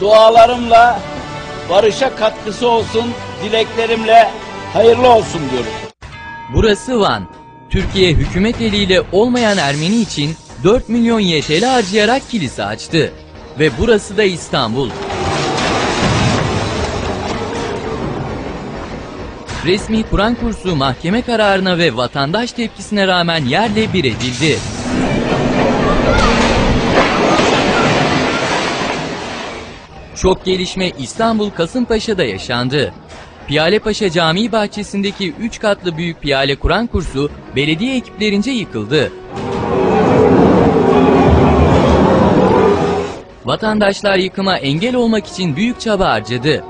dualarımla barışa katkısı olsun, dileklerimle hayırlı olsun diyorum. Burası Van. Türkiye hükümet eliyle olmayan Ermeni için 4 milyon YTL harcayarak kilise açtı. Ve burası da İstanbul. Resmi Kur'an kursu mahkeme kararına ve vatandaş tepkisine rağmen yerle bir edildi. Çok gelişme İstanbul Kasımpaşa'da yaşandı. Piyalepaşa Camii bahçesindeki 3 katlı büyük Piyale Kur'an kursu belediye ekiplerince yıkıldı. Vatandaşlar yıkıma engel olmak için büyük çaba harcadı.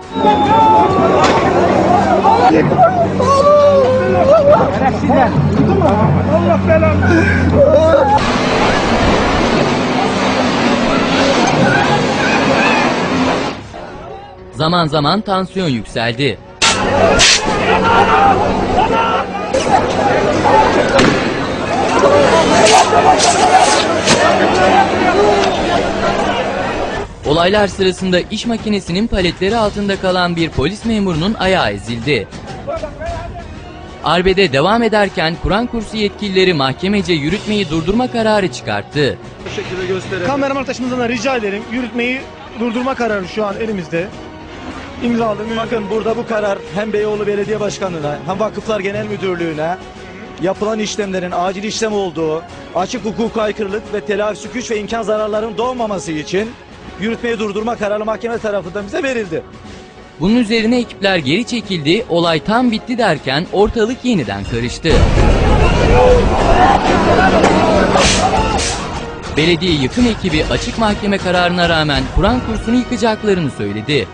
Zaman zaman tansiyon yükseldi. Olaylar sırasında iş makinesinin paletleri altında kalan bir polis memurunun ayağı ezildi. Arbede devam ederken Kur'an kursu yetkilileri mahkemece yürütmeyi durdurma kararı çıkarttı. Kameraman arkadaşımızdan da rica ederim. Yürütmeyi durdurma kararı şu an elimizde. İmzalı. Bakın burada bu karar hem Beyoğlu Belediye Başkanlığı'na hem Vakıflar Genel Müdürlüğü'ne yapılan işlemlerin acil işlem olduğu, açık hukuka aykırılık ve telafisi güç ve imkan zararların doğmaması için yürütmeyi durdurma kararı mahkeme tarafından bize verildi. Bunun üzerine ekipler geri çekildi, olay tam bitti derken ortalık yeniden karıştı. Belediye yıkım ekibi açık mahkeme kararına rağmen Kur'an kursunu yıkacaklarını söyledi.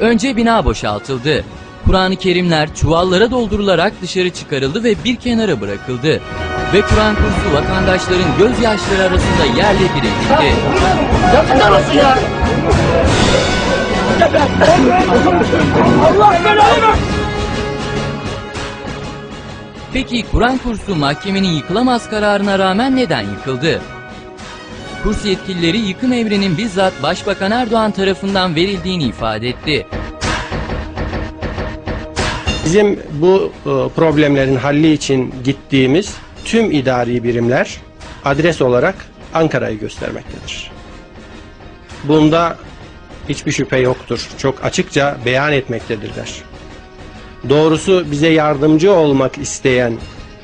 Önce bina boşaltıldı. Kur'an-ı Kerimler çuvallara doldurularak dışarı çıkarıldı ve bir kenara bırakıldı. Ve Kur'an kursu vatandaşların gözyaşları arasında yerle bir edildi. Peki Kur'an kursu mahkemenin yıkılamaz kararına rağmen neden yıkıldı? Kurs yetkilileri yıkım emrinin bizzat Başbakan Erdoğan tarafından verildiğini ifade etti. Bizim bu e, problemlerin halli için gittiğimiz tüm idari birimler adres olarak Ankara'yı göstermektedir. Bunda hiçbir şüphe yoktur. Çok açıkça beyan etmektedirler. Doğrusu bize yardımcı olmak isteyen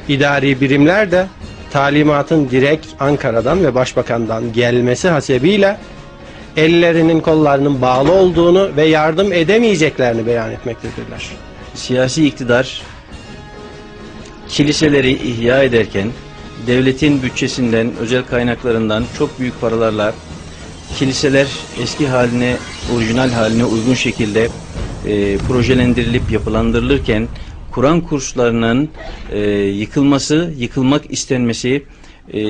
idari birimler de talimatın direkt Ankara'dan ve Başbakan'dan gelmesi hasebiyle ellerinin kollarının bağlı olduğunu ve yardım edemeyeceklerini beyan etmektedirler. siyasi iktidar kiliseleri ihya ederken devletin bütçesinden, özel kaynaklarından çok büyük paralarla kiliseler eski haline, orijinal haline uygun şekilde e, projelendirilip yapılandırılırken Kur'an kurslarının e, yıkılması, yıkılmak istenmesi e,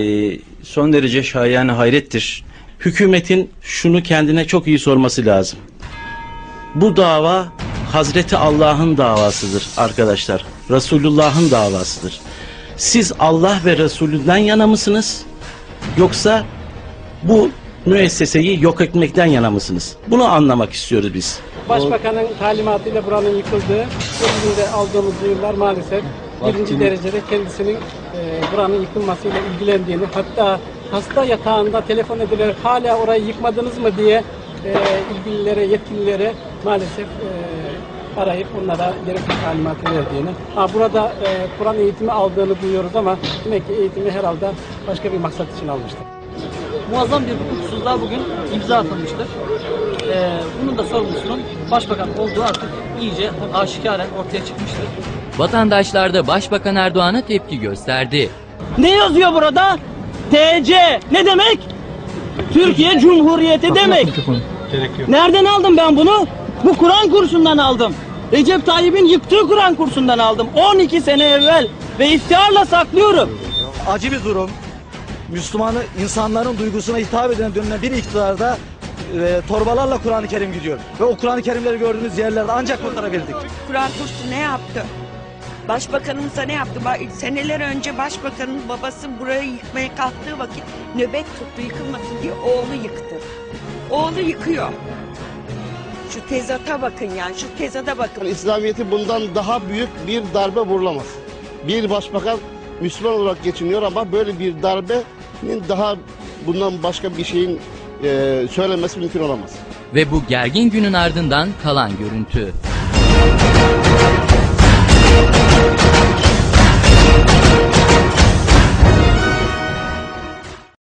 son derece şayane hayrettir. hükümetin şunu kendine çok iyi sorması lazım. Bu dava Hazreti Allah'ın davasıdır arkadaşlar. Resulullah'ın davasıdır. Siz Allah ve Resulünden yana mısınız? Yoksa bu müesseseyi yok etmekten yana mısınız? Bunu anlamak istiyoruz biz. Başbakanın talimatıyla buranın yıkıldığı, bizim de aldığımız duyurular maalesef birinci derecede kendisinin e, buranın yıkılmasıyla ilgilendiğini, hatta hasta yatağında telefon edilerek hala orayı yıkmadınız mı diye e, ilgililere, yetkililere maalesef e, arayıp onlara gerekli talimatı verdiğini. Ha, burada e, Kur'an eğitimi aldığını duyuyoruz ama demek ki eğitimi herhalde başka bir maksat için almıştır. Muazzam bir hukuksuzluğa bugün imza atılmıştır. Ee, bunun da sorumlusunun başbakan olduğu artık iyice aşikaren ortaya çıkmıştır. Vatandaşlar da Başbakan Erdoğan'a tepki gösterdi. Ne yazıyor burada? TC ne demek? Türkiye Cumhuriyeti demek. Nereden aldım ben bunu? Bu Kur'an kursundan aldım. Recep Tayyip'in yıktığı Kur'an kursundan aldım. 12 sene evvel ve iftiharla saklıyorum. Acı bir durum. Müslümanı insanların duygusuna hitap eden dönülen bir iktidarda e, torbalarla Kur'an-ı Kerim gidiyor. Ve o Kur'an-ı Kerimleri gördüğünüz yerlerde ancak kurtarabildik. Kur'an kursu ne yaptı? Başbakanımıza ne yaptı? Seneler önce başbakanın babası burayı yıkmaya kalktığı vakit nöbet tuttu yıkılmasın diye oğlu yıktı. Oğlu yıkıyor. Şu tezata bakın yani şu tezata bakın. İslamiyet'i bundan daha büyük bir darbe vurulamaz. Bir başbakan Müslüman olarak geçiniyor ama böyle bir darbenin daha bundan başka bir şeyin e, söylenmesi mümkün olamaz. Ve bu gergin günün ardından kalan görüntü.